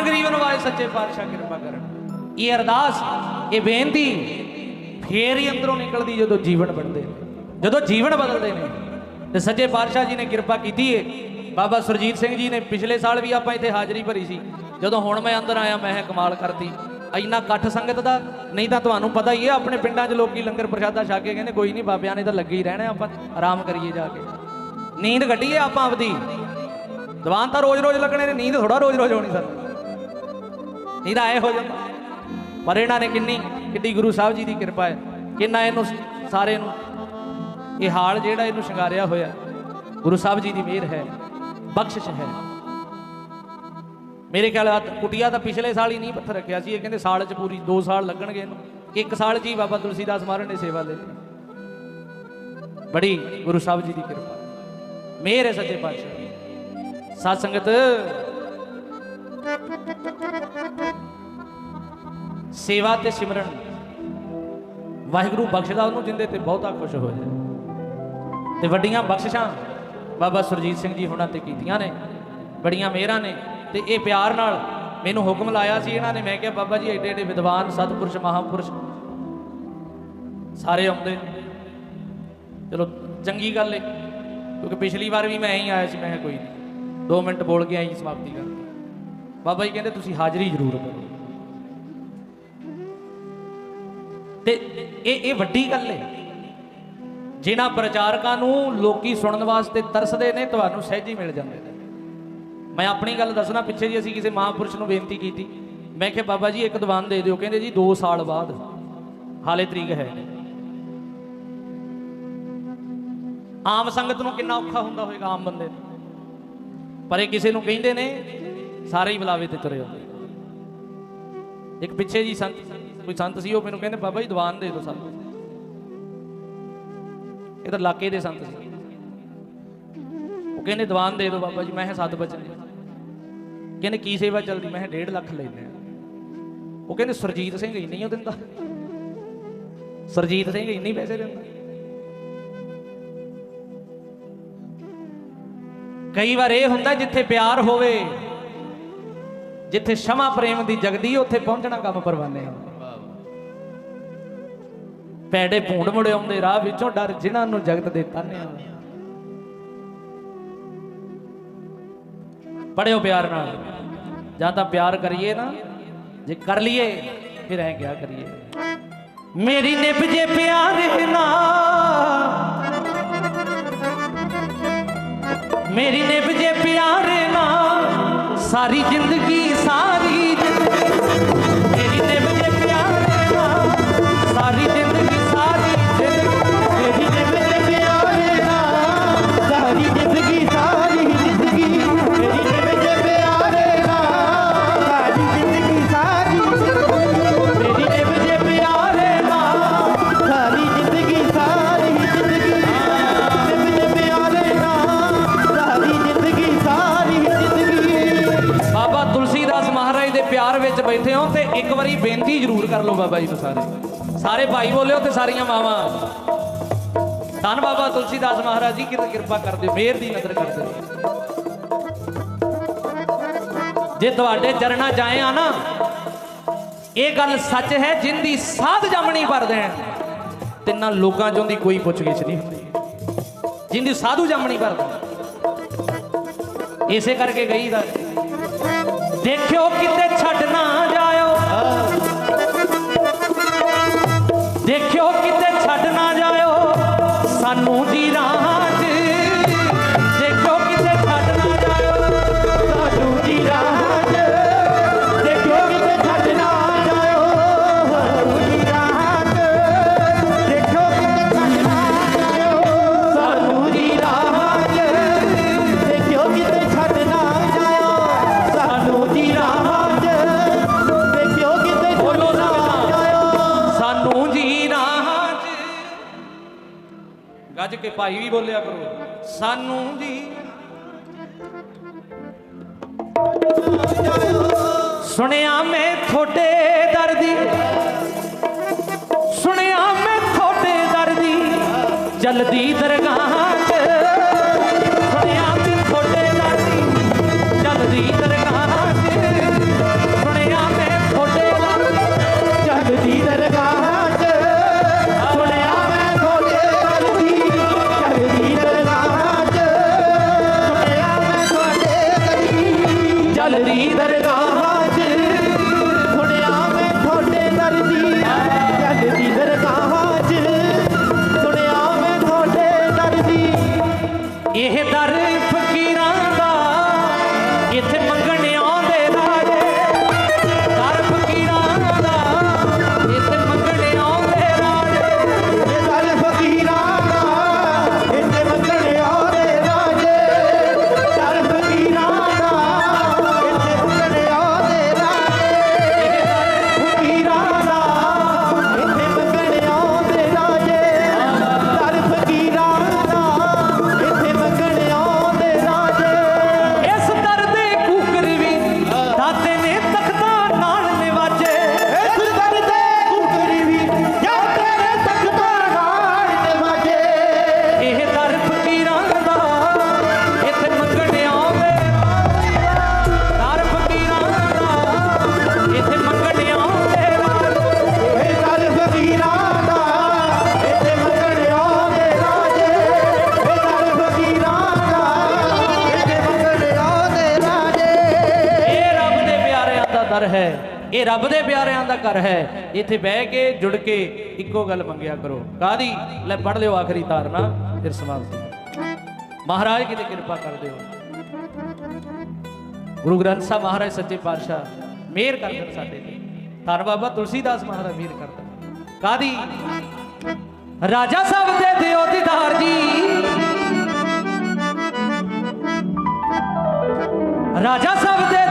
ਗਰੀਬਨ ਵਾਸਤੇ ਸੱਚੇ ਪਾਤਸ਼ਾਹ ਕਿਰਪਾ ਕਰਨ। ਇਹ ਅਰਦਾਸ, ਇਹ ਬੇਨਤੀ ਫੇਰ ਹੀ ਅੰਦਰੋਂ ਨਿਕਲਦੀ ਜਦੋਂ ਜੀਵਨ ਬਣਦੇ ਜਦੋਂ ਜੀਵਨ ਬਦਲਦੇ ਨੇ, ਤੇ ਸੱਚੇ ਪਾਤਸ਼ਾਹ ਜੀ ਨੇ ਕਿਰਪਾ ਕੀਤੀ ਏ। ਬਾਬਾ ਸੁਰਜੀਤ ਸਿੰਘ ਜੀ ਨੇ ਪਿਛਲੇ ਸਾਲ ਵੀ ਆਪਾਂ ਇੱਥੇ ਹਾਜ਼ਰੀ ਭਰੀ ਸੀ। ਜਦੋਂ ਹੁਣ ਮੈਂ ਅੰਦਰ ਆਇਆ, ਮੈਂ ਕਮਾਲ ਕਰਤੀ। ਇੰਨਾ ਇਕੱਠ ਸੰਗਤ ਦਾ, ਨਹੀਂ ਤਾਂ ਤੁਹਾਨੂੰ ਪਤਾ ਹੀ ਹੈ, ਆਪਣੇ ਪਿੰਡਾਂ 'ਚ ਲੋਕੀ ਲੰਗਰ ਪ੍ਰਸ਼ਾਦਾ ਛਾ ਕੇ ਕਹਿੰਦੇ, ਕੋਈ ਨਹੀਂ ਬਾਬਿਆਂ ਨੇ ਤਾਂ ਲੱਗੇ ਹੀ ਰਹਿਣਾ, ਆਪਾਂ ਆਰਾਮ ਕਰੀਏ ਜਾ ਕੇ। ਨੀਂਦ ਕੱਢੀਏ ਆਪਾਂ ਆਪਦੀ। ਦੀਵਾਨ ਤਾਂ ਰੋਜ਼-ਰੋਜ਼ ਲੱਗਣੇ ਨੇ, ਨੀਂਦ ਥੋੜਾ ਰੋਜ਼-ਰੋਜ਼ ਹੋਣੀ ਸਾਨੂੰ। ਨਹੀਂ ਤਾਂ ਐ ਹੋ ਜਾਂਦਾ ਪਰ ਇਹਨਾਂ ਨੇ ਕਿੰਨੀ ਕਿੱਡੀ ਗੁਰੂ ਸਾਹਿਬ ਜੀ ਦੀ ਕਿਰਪਾ ਹੈ। ਕਿੰਨਾ ਇਹਨੂੰ ਸਾਰੇ ਨੂੰ ਇਹ ਹਾਲ ਜਿਹੜਾ ਇਹਨੂੰ ਸ਼ਿੰਗਾਰਿਆ ਹੋਇਆ ਗੁਰੂ ਸਾਹਿਬ ਜੀ ਦੀ ਮਿਹਰ ਹੈ। ਬਖਸ਼ਿਸ਼ ਹੈ। ਮੇਰੇ ਖਿਆਲ ਆ ਕੁਟਿਆ ਤਾਂ ਪਿਛਲੇ ਸਾਲ ਹੀ ਨਹੀਂ ਪੱਥਰ ਰੱਖਿਆ ਸੀ। ਇਹ ਕਹਿੰਦੇ ਸਾਲ ਚ ਪੂਰੀ 2 ਸਾਲ ਲੱਗਣਗੇ ਇਹਨੂੰ। ਇੱਕ ਸਾਲ ਚ ਹੀ ਬਾਬਾ ਤੁਲਸੀਦਾਸ ਮਹਾਰਾਜ ਨੇ ਸੇਵਾ ਦੇ ਬੜੀ ਗੁਰੂ ਸਾਹਿਬ ਜੀ ਦੀ ਕਿਰਪਾ। ਮਿਹਰ ਹੈ ਸੱਚੇ ਪਾਤਸ਼ਾਹ ਦੀ। ਸਾਧ ਸੰਗਤ। ਸੇਵਾ ਤੇ ਸਿਮਰਨ। ਵਾਹਿਗੁਰੂ ਬਖਸ਼ਦਾ ਉਹਨੂੰ ਜਿੰਦੇ ਤੇ ਬਹੁਤਾ ਖੁਸ਼ ਹੋ ਜਾਏ। ਤੇ ਵੱਡੀਆਂ ਬਖਸ਼ਿਸ਼ਾਂ ਬਾਬਾ ਸੁਰਜੀਤ ਸਿੰਘ ਜੀ ਹੁਣਾਂ ਤੇ ਕੀਤੀਆਂ ਨੇ, ਬੜੀਆਂ ਮਿਹਰਾਂ ਨੇ, ਤੇ ਇਹ ਪਿਆਰ ਨਾਲ ਮੈਨੂੰ ਹੁਕਮ ਲਾਇਆ ਸੀ ਇਹਨਾਂ ਨੇ। ਮੈਂ ਕਿਹਾ, ਬਾਬਾ ਜੀ ਐਡੇ ਐਡੇ ਵਿਦਵਾਨ, ਸਤਿਪੁਰਸ਼, ਮਹਾਪੁਰਸ਼, ਸਾਰੇ ਆਉਂਦੇ ਚਲੋ, ਚੰਗੀ ਗੱਲ ਏ, ਕਿਉਂਕਿ ਪਿਛਲੀ ਵਾਰ ਵੀ ਮੈਂ ਹੀ ਆਇਆ ਸੀ, ਮੈਂ ਕੋਈ ਨਹੀਂ। 2 ਮਿੰਟ ਬੋਲ ਕੇ ਆਈ ਸਮਾਪਤੀ ਕਰਕੇ। ਬਾਬਾ ਜੀ ਕਹਿੰਦੇ, ਤੁਸੀਂ ਹਾਜ਼ਰੀ ਜ਼ਰੂਰ ਕਰੋ ਤੇ ਇਹ ਇਹ ਵੱਡੀ ਗੱਲ ਹੈ। ਜਿਨ੍ਹਾਂ ਪ੍ਰਚਾਰਕਾਂ ਨੂੰ ਲੋਕੀ ਸੁਣਨ ਵਾਸਤੇ ਤਰਸਦੇ ਨੇ, ਤੁਹਾਨੂੰ ਸਹਿਜੀ ਮਿਲ ਜਾਂਦੇ ਨੇ। ਮੈਂ ਆਪਣੀ ਗੱਲ ਦੱਸਣਾ, ਪਿੱਛੇ ਜੀ ਅਸੀਂ ਕਿਸੇ ਮਹਾਪੁਰਸ਼ ਨੂੰ ਬੇਨਤੀ ਕੀਤੀ। ਮੈਂ ਕਿਹਾ, ਬਾਬਾ ਜੀ, ਇੱਕ ਦੀਵਾਨ ਦੇ ਦਿਓ। ਕਹਿੰਦੇ ਜੀ 2 ਸਾਲ ਬਾਅਦ। ਹਾਲੇ ਤਰੀਕ ਹੈ ਆਮ ਸੰਗਤ ਨੂੰ ਕਿੰਨਾ ਔਖਾ ਹੁੰਦਾ ਹੋਵੇਗਾ ਆਮ ਬੰਦੇ ਨੂੰ। ਪਰ ਇਹ ਕਿਸੇ ਨੂੰ ਕਹਿੰਦੇ ਨੇ, ਸਾਰੇ ਹੀ ਬੁਲਾਵੇ ਤੇ ਤੁਰੇ ਹੁੰਦੇ ਇੱਕ ਪਿੱਛੇ ਜੀ ਸੰਤ ਕੋਈ ਸੰਤ ਸੀ, ਉਹ ਮੈਨੂੰ ਕਹਿੰਦੇ, ਬਾਬਾ ਜੀ, ਦੀਵਾਨ ਦੇ ਦਿਓ ਸਾਨੂੰ। ਇਹ ਤਾਂ ਇਲਾਕੇ ਦੇ ਸੰਤ ਸੀ। ਉਹ ਕਹਿੰਦੇ, ਦੀਵਾਨ ਦੇ ਦਿਓ ਬਾਬਾ ਜੀ, ਮੈਂ ਕਿਹਾ ਸੱਤ ਬਚਨ ਕਹਿੰਦੇ, ਕੀ ਸੇਵਾ ਚੱਲਦੀ? ਮੈਂ ਕਿਹਾ 1.5 ਲੱਖ ਲੈਨੇ ਆ। ਉਹ ਕਹਿੰਦੇ, ਸਰਜੀਤ ਸਿੰਘ ਇੰਨੀ ਉਹ ਦਿੰਦਾ? ਸਰਜੀਤ ਸਿੰਘ ਇੰਨੀ ਪੈਸੇ ਦਿੰਦਾ। ਕਈ ਵਾਰ ਇਹ ਹੁੰਦਾ, ਜਿੱਥੇ ਪਿਆਰ ਹੋਵੇ, ਜਿੱਥੇ ਸ਼ਮਾ ਪ੍ਰੇਮ ਦੀ ਜਗਦੀ, ਉੱਥੇ ਪਹੁੰਚਣਾ ਕੰਮ ਪਰਵਾਨੇ ਆ। ਪੈੜੇ ਭੂੰਡ ਮੁੜੇ ਆਉਂਦੇ, ਰਾਹ ਵਿੱਚੋਂ ਡਰ ਜਿਨ੍ਹਾਂ ਨੂੰ ਜਗਤ ਦੇ ਤਾਨੇ ਪੜਿਓ ਪਿਆਰ ਨਾਲ। ਜਾਂ ਤਾਂ ਪਿਆਰ ਕਰੀਏ ਨਾ, ਜੇ ਕਰ ਲਈਏ, ਫਿਰ ਐ ਕਿਆ ਕਰੀਏ। ਮੇਰੀ ਨਿਭ ਜੇ ਪਿਆਰ ਨਾ। ਮੇਰੀ ਨਿਭ ਜੇ ਪਿਆਰ ਨਾ। ਸਾਰੀ ਜ਼ਿੰਦਗੀ ਸਾਰੀ ਕਰ ਲਓ ਬਾਬਾ ਜੀ ਨੂੰ ਸਾਰੇ। ਸਾਰੇ ਭਾਈ ਬੋਲਿਓ ਤੇ ਸਾਰੀਆਂ ਮਾਵਾਂ। ਧੰਨ ਬਾਬਾ ਤੁਲਸੀਦਾਸ ਮਹਾਰਾਜ ਜੀ, ਕਿਤੇ ਕਿਰਪਾ ਕਰ ਦਿਓ, ਮਿਹਰ ਦੀ ਨਜ਼ਰ ਕਰ ਦਿਓ। ਜੇ ਤੁਹਾਡੇ ਚਰਨਾਂ 'ਚ ਆਏ ਆ ਨਾ, ਇਹ ਗੱਲ ਸੱਚ ਹੈ, ਜਿੰਦੀ ਸਾਧ ਜਮਣੀ ਭਰ ਦੇਣ ਤਿੰਨਾਂ ਲੋਕਾਂ ਚੋਂ ਦੀ ਕੋਈ ਪੁੱਛਗਿੱਛ ਨਹੀਂ ਹੁੰਦੀ। ਜਿੰਦੀ ਸਾਧੂ ਜਮਣੀ ਭਰ ਇਸੇ ਕਰਕੇ ਗਈ ਦਾ ਦੇਖਿਓ ਕਿਤੇ ਦੇਖਿਓ ਕਿਤੇ ਛੱਡ ਨਾ ਜਾਇਓ। ਸਾਨੂੰ ਪਿਆਰਿਆਂ ਘਰ ਹੈ, ਇੱਥੇ ਬਹਿ ਕੇ ਜੁੜ ਕੇ ਇੱਕੋ ਗੱਲ ਮੰਗਿਆ ਕਰੋ। ਕਾਦੀ ਲੈ ਪੜ ਲਿਓ ਆਖਰੀ ਤਾਰਨਾ ਫਿਰ ਸਮਾਪਤੀ ਮਹਾਰਾਜ ਕਿਤੇ ਕਿਰਪਾ ਕਰ ਦਿਓ। ਗੁਰੂ ਗ੍ਰੰਥ ਸਾਹਿਬ ਮਹਾਰਾਜ ਸੱਚੇ ਪਾਤਸ਼ਾਹ, ਮਿਹਰ ਕਰ ਦੇਣ ਸਾਡੇ ਤੇ। ਧੰਨ ਬਾਬਾ ਤੁਲਸੀਦਾਸ ਮਹਾਰਾਜ ਮਿਹਰ ਕਰਦਾ ਕਾਦੀ ਰਾਜਾ ਸਾਹਿਬ ਦੇ ਦਿਓ ਦੀਦਾਰ ਜੀ। ਰਾਜਾ ਸਾਹਿਬ ਦੇ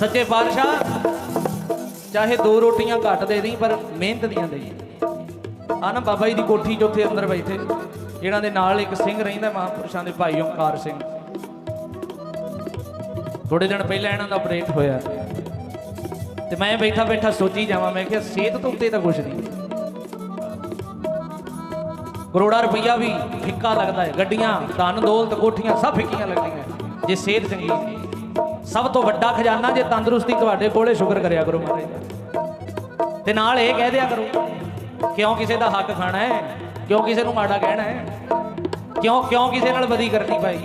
ਸੱਚੇ ਪਾਤਸ਼ਾਹ, ਚਾਹੇ ਦੋ ਰੋਟੀਆਂ ਘੱਟ ਦੇ ਦੇਈ, ਪਰ ਮਿਹਨਤ ਦੀਆਂ ਦੇਈ। ਆ ਨਾ ਬਾਬਾ ਜੀ ਦੀ ਕੋਠੀ 'ਚ ਉੱਥੇ ਅੰਦਰ ਬੈਠੇ ਇਹਨਾਂ ਦੇ ਨਾਲ ਇੱਕ ਸਿੰਘ ਰਹਿੰਦਾ ਮਹਾਂਪੁਰਸ਼ਾਂ ਦੇ ਭਾਈ ਓਮਕਾਰ ਸਿੰਘ। ਥੋੜੇ ਦਿਨ ਪਹਿਲਾਂ ਇਹਨਾਂ ਦਾ ਆਪਰੇਟ ਹੋਇਆ। ਤੇ ਮੈਂ ਬੈਠਾ ਬੈਠਾ ਸੋਚੀ ਜਾਵਾਂ, ਮੈਂ ਕਿਹਾ ਸਿਹਤ ਤੋਂ ਉੱਤੇ ਤਾਂ ਕੁਛ ਨਹੀਂ। ਕਰੋੜਾ ਰੁਪਈਆ ਵੀ ਫਿੱਕਾ ਲੱਗਦਾ ਹੈ, ਗੱਡੀਆਂ ਧਨ ਦੌਲਤ ਕੋਠੀਆਂ ਸਭ ਫਿੱਕੀਆਂ ਲੱਗਦੀਆਂ। ਜੇ ਸਿਹਤ ਚੰਗੀ ਸਭ ਤੋਂ ਵੱਡਾ ਖਜ਼ਾਨਾ ਜੇ ਤੰਦਰੁਸਤੀ ਤੁਹਾਡੇ ਕੋਲੇ ਸ਼ੁਕਰ ਕਰਿਆ ਕਰੋ ਮਹਾਰਾਜ। ਤੇ ਨਾਲ ਇਹ ਕਹਿ ਦਿਆ ਕਰੋ ਕਿਉਂ ਕਿਸੇ ਦਾ ਹੱਕ ਖਾਣਾ ਹੈ? ਕਿਉਂ ਕਿਸੇ ਨੂੰ ਮਾੜਾ ਕਹਿਣਾ ਹੈ? ਕਿਉਂ ਕਿਉਂ ਕਿਸੇ ਨਾਲ ਬਦੀ ਕਰਨੀ ਭਾਈ?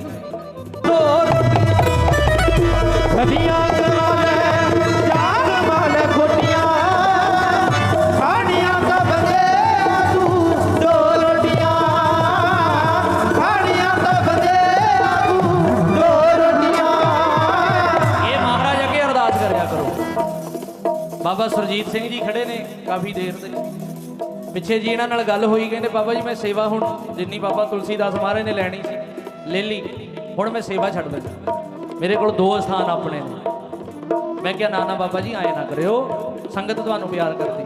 ਦੋ ਰੋਟੀਆਂ ਸਦੀਆਂ ਬਾਬਾ ਸੁਰਜੀਤ ਸਿੰਘ ਜੀ ਖੜੇ ਨੇ ਕਾਫੀ ਦੇਰ ਦੇ। ਪਿੱਛੇ ਜੀ ਇਹਨਾਂ ਨਾਲ ਗੱਲ ਹੋਈ, ਕਹਿੰਦੇ ਬਾਬਾ ਜੀ ਮੈਂ ਸੇਵਾ ਹੁਣ ਜਿੰਨੀ ਬਾਬਾ ਤੁਲਸੀਦਾਸ ਮਹਾਰਾਜ ਨੇ ਲੈਣੀ ਸੀ, ਲੈ ਲਈ। ਹੁਣ ਮੈਂ ਸੇਵਾ ਛੱਡ ਦਿੰਦਾ। ਮੇਰੇ ਕੋਲ ਦੋ ਸਥਾਨ ਆਪਣੇ ਨੇ। ਮੈਂ ਕਿਹਾ, ਨਾ ਨਾ ਬਾਬਾ ਜੀ, ਆਏ ਨਾ ਕਰਿਓ। ਸੰਗਤ ਤੁਹਾਨੂੰ ਪਿਆਰ ਕਰਦੀ।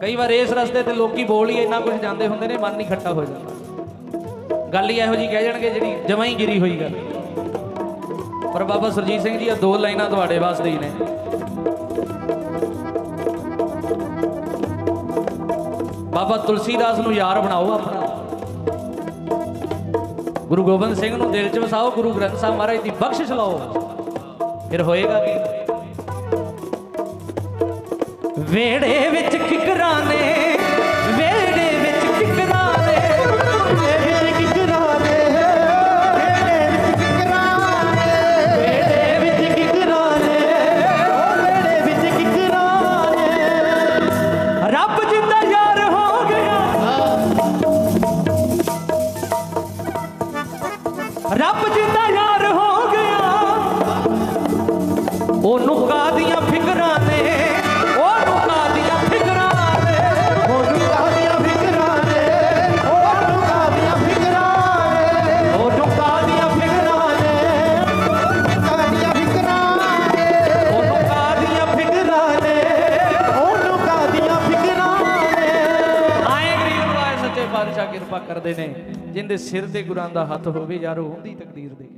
ਕਈ ਵਾਰ ਇਸ ਰਸਤੇ ਤੇ ਲੋਕੀ ਬੋਲ ਹੀ ਇੰਨਾ ਕੁਝ ਜਾਂਦੇ ਹੁੰਦੇ ਨੇ, ਮਨ ਨਹੀਂ ਖੱਟਾ ਹੋ ਜਾਂਦਾ। ਗੱਲ ਹੀ ਇਹੋ ਜੀ ਕਹਿ ਜਾਣਗੇ ਜਿਹੜੀ ਜਮਾਂ ਹੀ ਗਿਰੀ ਹੋਈ ਗੱਲ। ਪਰ ਬਾਬਾ ਸੁਰਜੀਤ ਸਿੰਘ ਜੀ ਆ ਦੋ ਲਾਈਨਾਂ ਤੁਹਾਡੇ ਵਾਸਤੇ ਹੀ ਨੇ। ਬਾਬਾ ਤੁਲਸੀਦਾਸ ਨੂੰ ਯਾਰ ਬਣਾਓ ਆਪਣਾ। ਗੁਰੂ ਗੋਬਿੰਦ ਸਿੰਘ ਨੂੰ ਦਿਲ 'ਚ ਵਸਾਓ, ਗੁਰੂ ਗ੍ਰੰਥ ਸਾਹਿਬ ਮਹਾਰਾਜ ਦੀ ਬਖਸ਼ਿਸ਼ ਲਓ। ਫਿਰ ਹੋਏਗਾ ਕੀ? ਵੇੜੇ ਵਿੱਚ ਕਿਕਰਾਂ ਨੇ ਦੇ ਸਿਰ ਤੇ ਗੁਰਾਂ ਦਾ ਹੱਥ ਹੋਵੇ ਯਾਰ ਉਹ ਹੁੰਦੀ ਤਕਦੀਰ ਦੇ।